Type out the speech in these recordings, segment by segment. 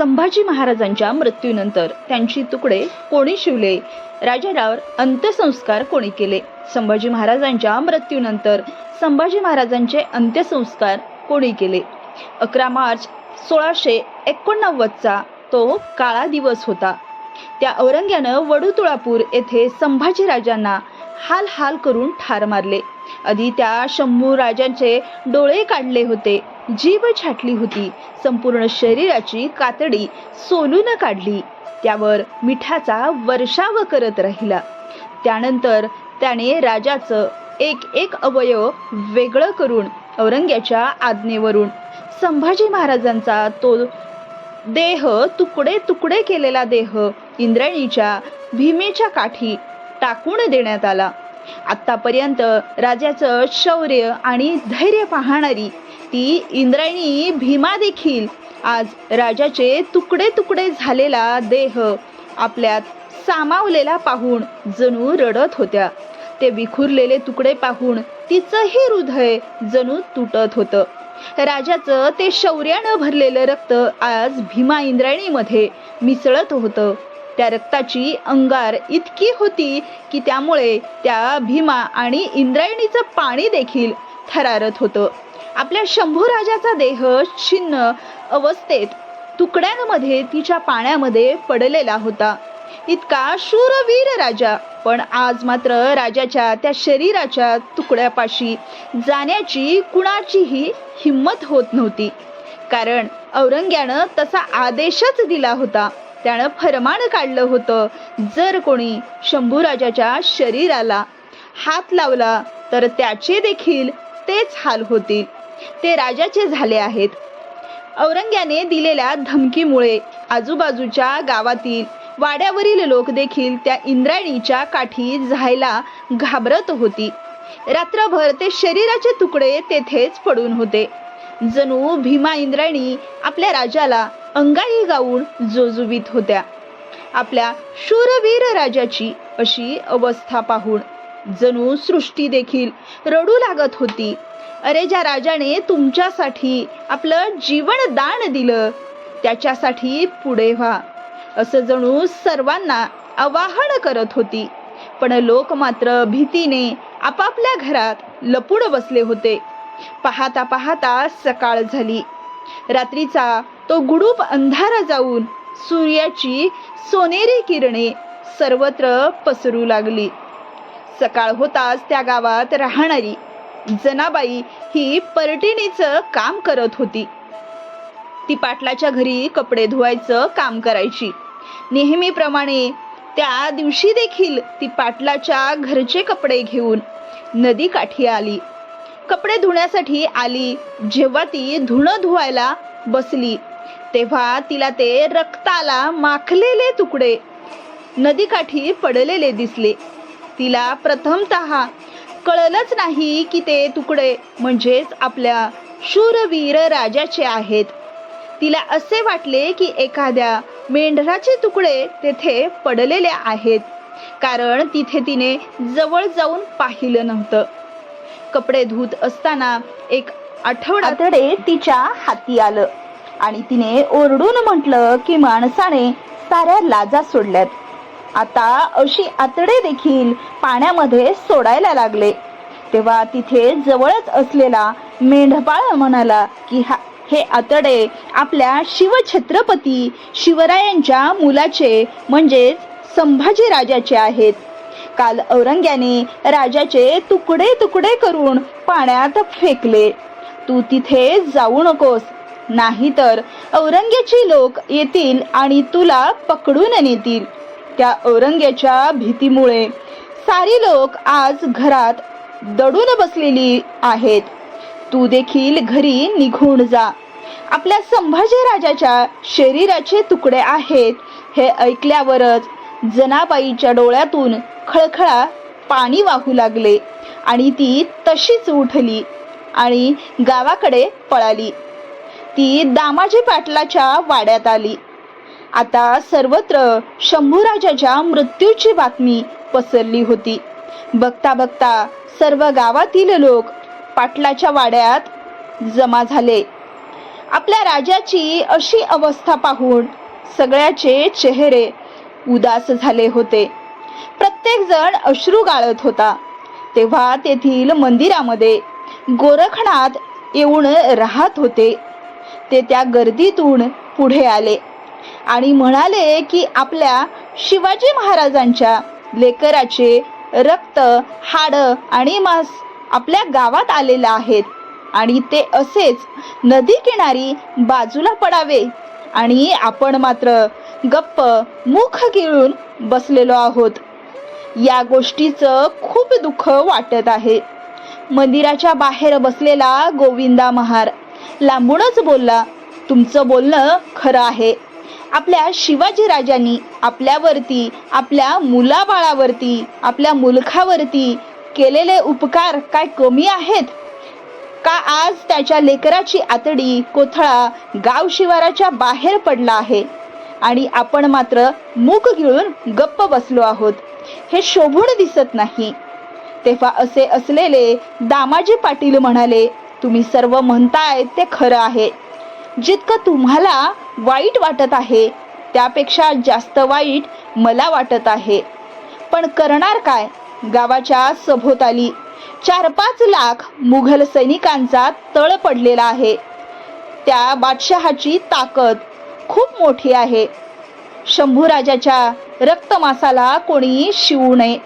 संभाजी महाराजांच्या मृत्यूनंतर त्यांची तुकडे कोणी शिवले? राजावर अंत्यसंस्कार कोणी केले? संभाजी महाराजांच्या मृत्यूनंतर संभाजी महाराजांचे अंत्यसंस्कार कोणी केले? अकरा मार्च सोळाशे एकोणनव्वदचा तो काळा दिवस होता. त्या औरंग्यानं वडुतुळापूर येथे संभाजीराजांना हाल हाल करून ठार मारले. आधी त्या शंभू राजांचे डोळे काढले होते. जीभ छाटली होती. संपूर्ण शरीराची कातडी सोलून काढली. त्यावर मिठाचा वर्षाव करत राहिला. त्यानंतर त्याने राजाचं एक एक अवयव वेगळं करून औरंग्याच्या आज्ञेवरून संभाजी महाराजांचा तो देह तुकडे तुकडे केलेला देह इंद्रायणीच्या भीमेच्या काठी टाकून देण्यात आला. आतापर्यंत राजाचं शौर्य आणि धैर्य पाहणारी ती इंद्रायणी भीमा देखील. आज राजाचे तुकडे तुकडे झालेला देह आपल्यात सामावलेला पाहून जणू रडत होत्या. ते विखुरलेले तुकडे पाहून तिचंही हृदय जणू तुटत होतं. राजाचं ते शौर्यानं भरलेलं रक्त आज भीमा इंद्रायणीमध्ये मिसळत होतं. त्या रक्ताची अंगार इतकी होती की त्यामुळे त्या भीमा आणि इंद्रायणीचं पाणी देखील थरारत होतं. आपल्या शंभू राजाचा देह छिन्न अवस्थेत तुकड्यांमध्ये तिच्या पाण्यामध्ये पडलेला होता. इतका शूरवीर राजा पण आज मात्र राजाच्या त्या शरीराच्या तुकड्यापाशी जाण्याची कुणाचीही हिंमत होत नव्हती. कारण औरंग्यानं तसा आदेशच दिला होता. त्यानं फरमान काढलं होतं जर कोणी शंभूराजाच्या शरीराला हात लावला तर त्याचे देखील तेच हाल होतील. ते राजाचे झाले आहेत. औरंग्याने दिलेल्या धमकीमुळे आजूबाजूच्या गावातील वाड्यावरील लोक देखील त्या इंद्रायणीच्या काठी जायला घाबरत होती. रात्रभर ते शरीराचे तुकडे तेथेच पडून होते. जणू भीमा इंद्रायणी आपल्या राजाला अंगाई गाऊन जोजुवीत होत्या. आपल्या शूरवीर राजाची अशी अवस्था पाहून जणू सृष्टी देखील रडू लागत होती. अरे ज्या राजाने तुमच्यासाठी आपलं जीवन दान दिलं त्याच्यासाठी पुढे व्हा. असं जणू सर्वांना आवाहन करत होती. पण लोक मात्र भीतीने आपापल्या घरात लपूड बसले होते. पाहता पाहता सकाळ झाली. रात्रीचा तो गुडूप अंधारा जाऊन सूर्याची सोनेरी किरणे सर्वत्र पसरू लागली. सकाळ होताच त्या गावात राहणारी जनाबाई ही परटिणीचं काम करत होती. ती पाटलाच्या घरी कपडे धुवायचं काम करायची. नेहमीप्रमाणे त्या दिवशी देखील ती पाटलाच्या घरचे कपडे घेऊन नदी काठी आली. कपडे धुण्यासाठी आली जेव्हा ती धुणं धुवायला बसली तेव्हा तिला ते रक्ताला माखलेले तुकडे नदीकाठी पडलेले दिसले. तिला प्रथमतः कळलंच नाही की ते तुकडे म्हणजेच आपल्या शूरवीर राजाचे आहेत. तिला असे वाटले की एखाद्या मेंढराचे तुकडे तेथे पडलेले आहेत कारण तिथे तिने जवळ जाऊन पाहिलं नव्हतं. कपडे धुत असताना एक आठवडातडे तिच्या हाती आलं आणि तिने ओरडून म्हटलं की माणसाने साऱ्या लाजा सोडल्यात. आता अशी आतडे देखील पाण्यामध्ये सोडायला लागले. तेव्हा तिथे जवळच असलेला मेंढपाळ म्हणाला की हा हे आतडे आपल्या शिवछत्रपती शिवरायांच्या मुलाचे म्हणजेच संभाजी राजाचे आहेत. काल औरंग्याने राजाचे तुकडे तुकडे करून पाण्यात फेकले. तू तिथे जाऊ नकोस. नाहीतर औरंग्याची लोक येतील आणि तुला पकडून नेतील. त्या औरंग्याच्या भीतीमुळे सारी लोक आज घरात दडून बसलेली आहेत. तू देखील घरी निघून जा. आपल्या संभाजी राजाच्या शरीराचे तुकडे आहेत हे ऐकल्यावरच जनाबाईच्या डोळ्यातून खळखळा पाणी वाहू लागले आणि ती तशीच उठली आणि गावाकडे पळाली. ती दामाजी पाटलाच्या वाड्यात आली. आता सर्वत्र शंभूराजाच्या मृत्यूची बातमी पसरली होती. बघता बघता सर्व गावातील लोक पाटलाच्या वाड्यात जमा झाले. आपल्या राजाची अशी अवस्था पाहून सगळ्याचे चेहरे उदास झाले होते. प्रत्येक जण अश्रू गाळत होता. तेव्हा तेथील मंदिरामध्ये गोरखनाथ येऊन राहत होते. ते त्या गर्दीतून पुढे आले. आणि म्हणाले की आपल्या शिवाजी महाराजांच्या लेकराचे रक्त हाडं आणि मांस आपल्या गावात आलेलं आहेत आणि ते असेच नदी किनारी बाजूला पडावे आणि आपण मात्र गप्प मुख गिळून बसलेलो आहोत. या गोष्टीचं खूप दुःख वाटत आहे. मंदिराच्या बाहेर बसलेला गोविंदा महार लांबूनच बोलला तुमचं बोलणं खरं आहे. आपल्या शिवाजी राजांनी आपल्यावरती आपल्या मुलाबाळावरती आपल्या मुलखावरती केलेले उपकार काय कमी आहेत? का आज त्याच्या लेकराची आतडी कोथळा गाव शिवाराच्या बाहेर पडला आहे? आणि आपण मात्र मूक गिळून गप्प बसलो आहोत. हे शोभून दिसत नाही. तेव्हा असे असलेले दामाजी पाटील म्हणाले तुम्ही सर्व म्हणताय ते खरं आहे. जितकं तुम्हाला वाईट वाटत आहे. त्यापेक्षा जास्त वाईट मला वाटत आहे. पण करणार काय? गावाच्या सभोवताली. चार पाच लाख मुघल सैनिकांचा तळ पडलेला आहे. त्या बादशहाची ताकद खूप मोठी आहे. शंभूराजाच्या रक्तमासाला कोणी शिवू नये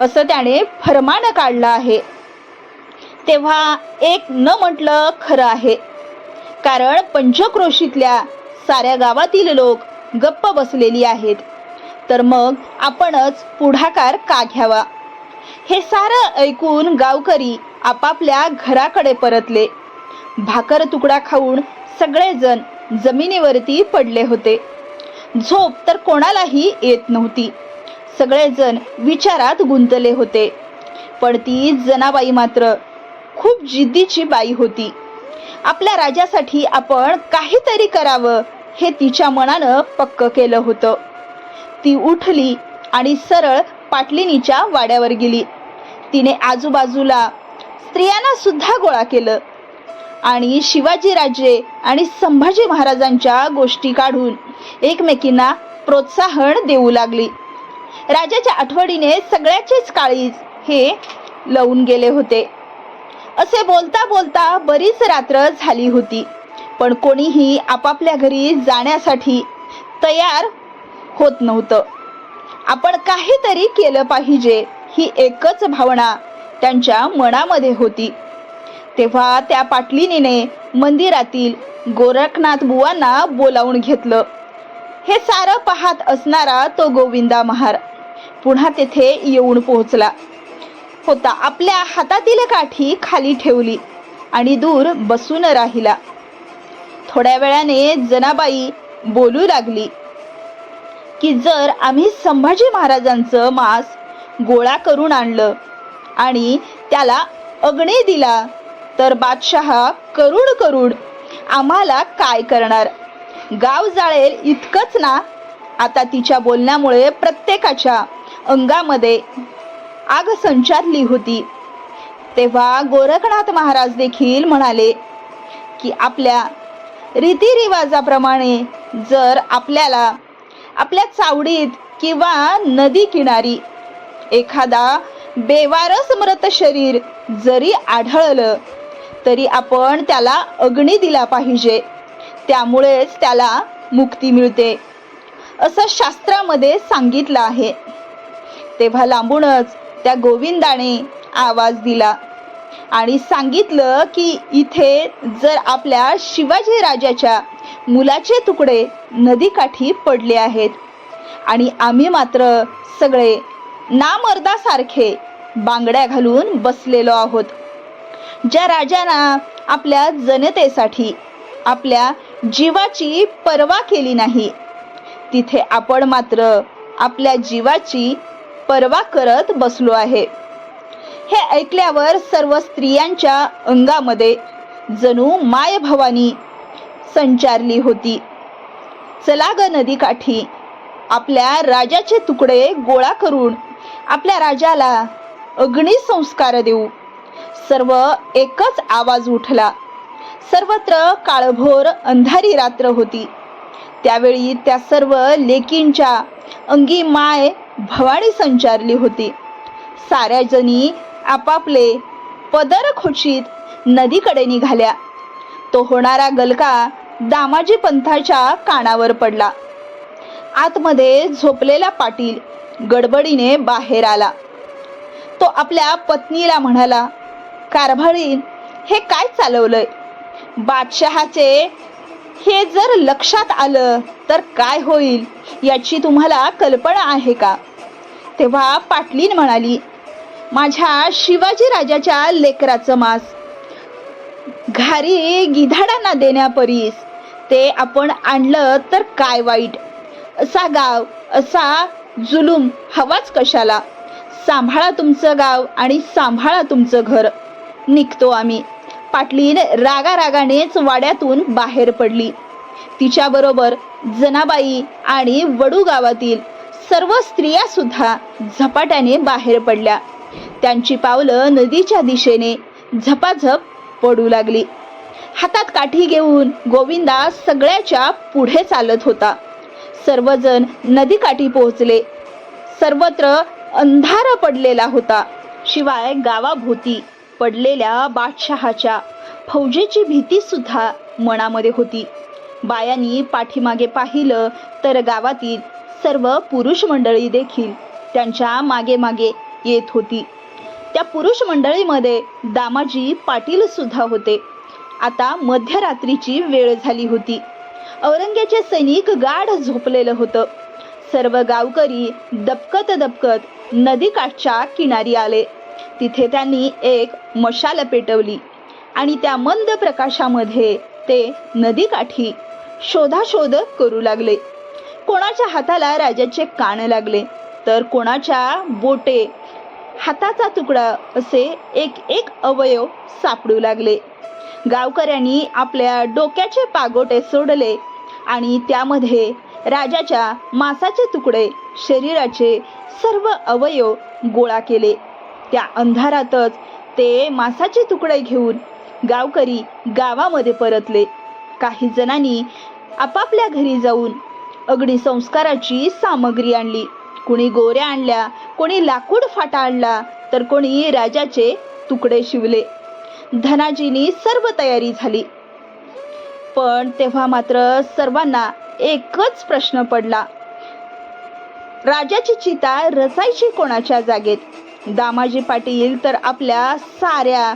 असं त्याने फरमान काढलं आहे. तेव्हा एक न म्हटलं खरं आहे. कारण पंचक्रोशीतल्या साऱ्या गावातील लोक गप्प बसलेली आहेत. तर मग आपणच पुढाकार का घ्यावा? हे सारं ऐकून गावकरी आपापल्या घराकडे परतले. भाकर तुकडा खाऊन सगळेजण जमिनीवरती पडले होते. झोप तर कोणालाही येत नव्हती. सगळेजण विचारात गुंतले होते. पण ती जनाबाई मात्र खूप जिद्दीची बाई होती. आपल्या राजासाठी आपण काहीतरी करावं हे तिच्या मनानं पक्क केलं होतं. ती उठली आणि सरळ पाटलिनीच्या वाड्यावर गेली. तिने आजूबाजूला स्त्रियांना सुद्धा गोळा केलं आणि शिवाजी राजे आणि संभाजी महाराजांच्या गोष्टी काढून एकमेकींना प्रोत्साहन देऊ लागली. राजाच्या आठवडीने सगळ्याचेच काळीज हे लवून गेले होते. असे बोलता बोलता बरीच रात्र झाली होती. पण कोणीही आपापल्या घरी जाण्यासाठी तयार होत नव्हतं. आपण काहीतरी केलं पाहिजे ही एकच भावना त्यांच्या मनामध्ये होती. तेव्हा त्या पाटलिनीने मंदिरातील गोरखनाथ बुवांना बोलावून घेतलं. हे सारं पाहत असणारा तो गोविंदा महार पुन्हा तेथे येऊन पोहोचला. होता. आपल्या हातातील काठी खाली ठेवली आणि दूर बसून राहिला. थोड्या वेळाने जनाबाई बोलू लागली की जर आम्ही संभाजी महाराजांचं मांस गोळा करून आणलं आणि त्याला अग्ने दिला तर बादशहा करुण करुण आम्हाला काय करणार? गाव जाळेल इतकंच ना? आता तिच्या बोलण्यामुळे प्रत्येकाच्या अंगामध्ये आग संचारली होती. तेव्हा गोरखनाथ महाराज देखील म्हणाले की आपल्या रीतिरिवाजाप्रमाणे जर आपल्याला आपल्या चावडीत किंवा नदी किनारी एखादा बेवारस मृत शरीर जरी आढळलं तरी आपण त्याला अग्नी दिला पाहिजे. त्यामुळेच त्याला मुक्ती मिळते असं शास्त्रामध्ये सांगितलं आहे. तेव्हा लांबूनच त्या गोविंदाने आवाज दिला आणि सांगितलं की इथे जर आपल्या शिवाजी राजाच्या मुलाचे तुकडे नदीकाठी पडले आहेत आणि आम्ही मात्र सगळे नामर्दासारखे बांगड्या घालून बसलेलो आहोत. ज्या राजांना आपल्या जनतेसाठी आपल्या जीवाची पर्वा केली नाही तिथे आपण मात्र आपल्या जीवाची पर्वा करत बसलो आहे. हे ऐकल्यावर सर्व स्त्रियांच्या अंगामध्ये जणू माय भवानी संचारली होती. चला ग नदीकाठी आपल्या राजाचे तुकडे गोळा करून आपल्या राजाला अग्निसंस्कार देऊ. सर्व एकच आवाज उठला. सर्वत्र काळभोर अंधारी रात्र होती. त्यावेळी त्या सर्व लेकींच्या अंगी माय भवानी संचारली होती. साऱ्या जणी आपापले पदर खोचीत नदीकडे निघाल्या. तो होणारा गलका दामाजी पंथाच्या कानावर पडला. आतमध्ये झोपलेला पाटील गडबडीने बाहेर आला. तो आपल्या पत्नीला म्हणाला कारभारीन हे काय चालवलंय? बादशहाचे हे जर लक्षात आलं तर काय होईल? याची तुम्हाला कल्पना आहे का? तेव्हा पाटलीन म्हणाली माझ्या शिवाजी राजाच्या लेकराचं मास. घारी गिधाडांना देण्यापरीस ते आपण आणलं तर काय वाईट? असा गाव असा जुलूम हवाच कशाला? सांभाळा तुमचं गाव आणि सांभाळा तुमचं घर. निघतो आम्ही. पाटलीन रागारागानेच वाड्यातून बाहेर पडली. तिच्याबरोबर जनाबाई आणि वडू गावातील सर्व स्त्रिया सुद्धा झपाट्याने बाहेर पडल्या. त्यांची पावलं नदीच्या दिशेने झपाझप पडू लागली. हातात काठी घेऊन गोविंदा सगळ्याच्या पुढे चालत होता. सर्वजण नदीकाठी पोहोचले. सर्वत्र अंधार पडलेला होता. शिवाय गावाभोवती पडलेल्या बादशहाच्या फौजेची भीती सुद्धा मनामध्ये होती. बायांनी पाठीमागे पाहिलं तर गावातील सर्व पुरुष मंडळी देखील त्यांच्या मागे मागे येत होती. त्या पुरुष मंडळीमध्ये दामाजी पाटील सुद्धा होते. आता मध्यरात्रीची वेळ झाली होती. औरंग्याचे सैनिक गाढ झोपलेलं होतं. सर्व गावकरी दबकत दबकत नदीकाठच्या किनारी आले. तिथे त्यांनी एक मशाल पेटवली आणि त्या मंद प्रकाशामध्ये ते नदीकाठी शोधाशोध करू लागले. कोणाच्या हाताला राजाचे कान लागले? तर कोणाच्या बोटे हाताचा तुकडा असे एक एक अवयव सापडू लागले. गावकऱ्यांनी आपल्या डोक्याचे पागोटे सोडले आणि त्यामध्ये राजाच्या मांसाचे तुकडे शरीराचे सर्व अवयव गोळा केले. त्या अंधारातच ते मांसाचे तुकडे घेऊन गावकरी गावामध्ये परतले. काही जणांनी आपापल्या घरी जाऊन अग्निसंस्काराची सामग्री आणली. कोणी गोऱ्या आणल्या कोणी लाकूड फाटा आणला तर कोणी राजाचे तुकडे शिवले. धनाजीनी सर्व तयारी झाली. पण तेव्हा मात्र सर्वांना एकच प्रश्न पडला. राजाची चिता रचायची कोणाच्या जागेत? दामाजी पाटील तर आपल्या साऱ्या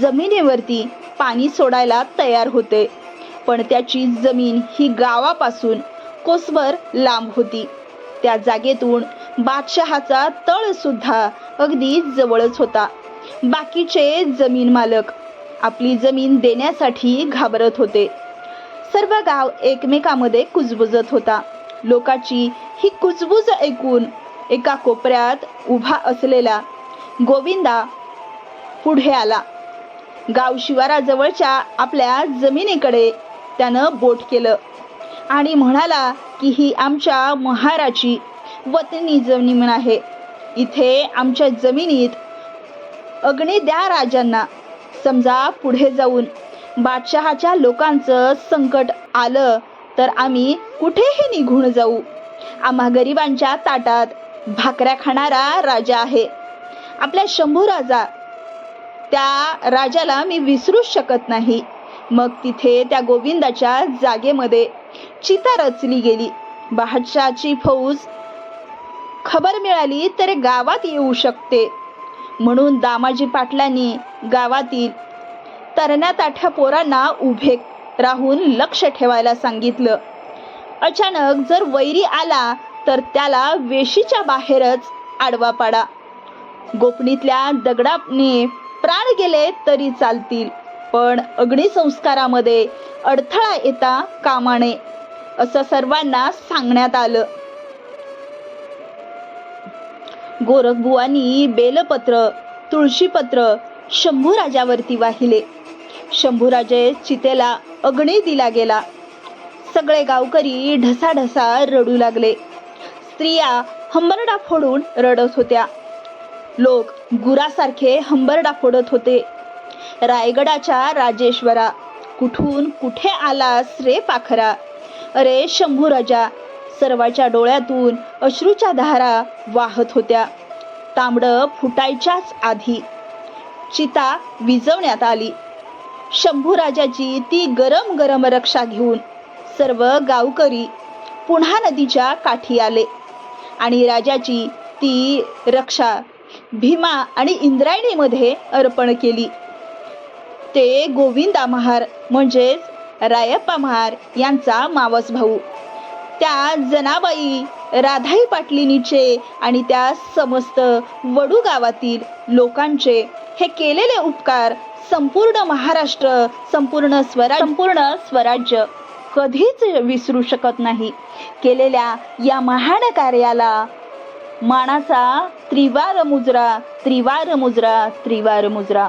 जमिनीवरती पाणी सोडायला तयार होते. पण त्याची जमीन ही गावापासून कोसभर लांब होती. त्या जागेतून बादशहाचा तळ सुद्धा अगदी जवळच होता. बाकीचे जमीन मालक आपली जमीन देण्यासाठी घाबरत होते. सर्व गाव एकमेकामध्ये कुजबुजत होता. लोकाची ही कुजबुज ऐकून एका कोपऱ्यात उभा असलेला गोविंदा पुढे आला. गाव शिवाराजवळच्या आपल्या जमिनीकडे त्यानं बोट केलं. आणि म्हणाला की ही आमच्या महाराची वतनी जमीन आहे. इथे आमच्या जमिनीत अग्नी द्या राजांना. समजा पुढे जाऊन बादशहाच्या लोकांचं संकट आलं तर आम्ही कुठेही निघून जाऊ. आम्हा गरिबांच्या ताटात भाकऱ्या खाणारा राजा आहे. आपल्या शंभू राजा त्या राजाला मी विसरूच शकत नाही. मग तिथे त्या गोविंदाच्या जागेमध्ये चिता रचली गेली. बादशाहची फौज खबर मिळाली तर गावात येऊ शकते. म्हणून दामाजी पाटलांनी गावातील तरण्याताठ्या पोरांना उभे राहून लक्ष ठेवायला सांगितलं. अचानक जर वैरी आला तर त्याला वेशीच्या बाहेरच आडवा पाडा. गोपणीतल्या दगडाने प्राण गेले तरी चालतील पण अग्निसंस्कारामध्ये अडथळा येता कामा नये. असं सर्वांना सांगण्यात आलं. गोरखबुवांनी बेलपत्र तुळशीपत्र शंभूराजावरती वाहिले. शंभूराजे चितेला अग्नी दिला गेला. सगळे गावकरी ढसाढसा रडू लागले. स्त्रिया हंबरडा फोडून रडत होत्या. लोक गुरासारखे हंबरडा फोडत होते. रायगडाच्या राजेश्वरा कुठून कुठे आलास रे पाखरा अरे शंभू राजा सर्वाच्या डोळ्यातून अश्रूच्या धारा वाहत होत्या. तांबडं फुटायच्याच आधी चिता विजवण्यात आली. शंभू राजाची ती गरम गरम रक्षा घेऊन सर्व गावकरी पुन्हा नदीच्या काठी आले आणि राजाची ती रक्षा भीमा आणि इंद्रायणीमध्ये अर्पण केली. ते गोविंदा महार म्हणजेच रायप्पा महार यांचा मावस भाऊ. त्या जनाबाई राधाई पाटलिनीचे आणि त्या समस्त वडू गावातील लोकांचे हे केलेले उपकार संपूर्ण महाराष्ट्र संपूर्ण स्वरा संपूर्ण स्वराज्य कधीच विसरू शकत नाही. केलेल्या या महान कार्याला मानाचा त्रिवार मुजरा त्रिवार मुजरा त्रिवार मुजरा